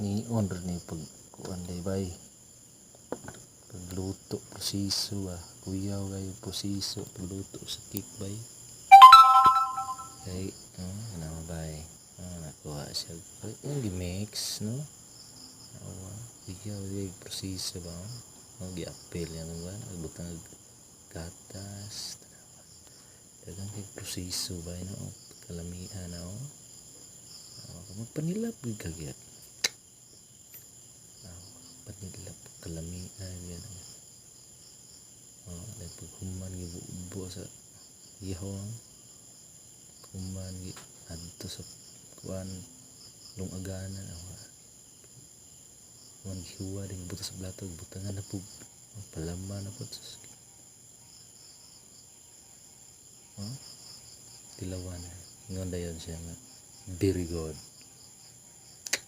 ni on rin ni pag kuan day bay pagluto prosiso ah kuyaw kayo prosiso pagluto sa cake bay kay oh ano bay oh nakuha siya ay yung gimix no? Oh kuyaw kayo prosiso ba oh giapil yan ba nagbutang gatas dagang kay prosiso ba no? Kalamian na oh magpanilap gid dilap kelamian ah, gitu iya. oh lepu kuman gitu sa iya hong kuman gitu, anto sa kuwan lung aganan awak kuman hiwa dengan buta na po butangan lepu oh, pelaman apa terus gitu. oh dilawan eh. ngondayon siya nga very good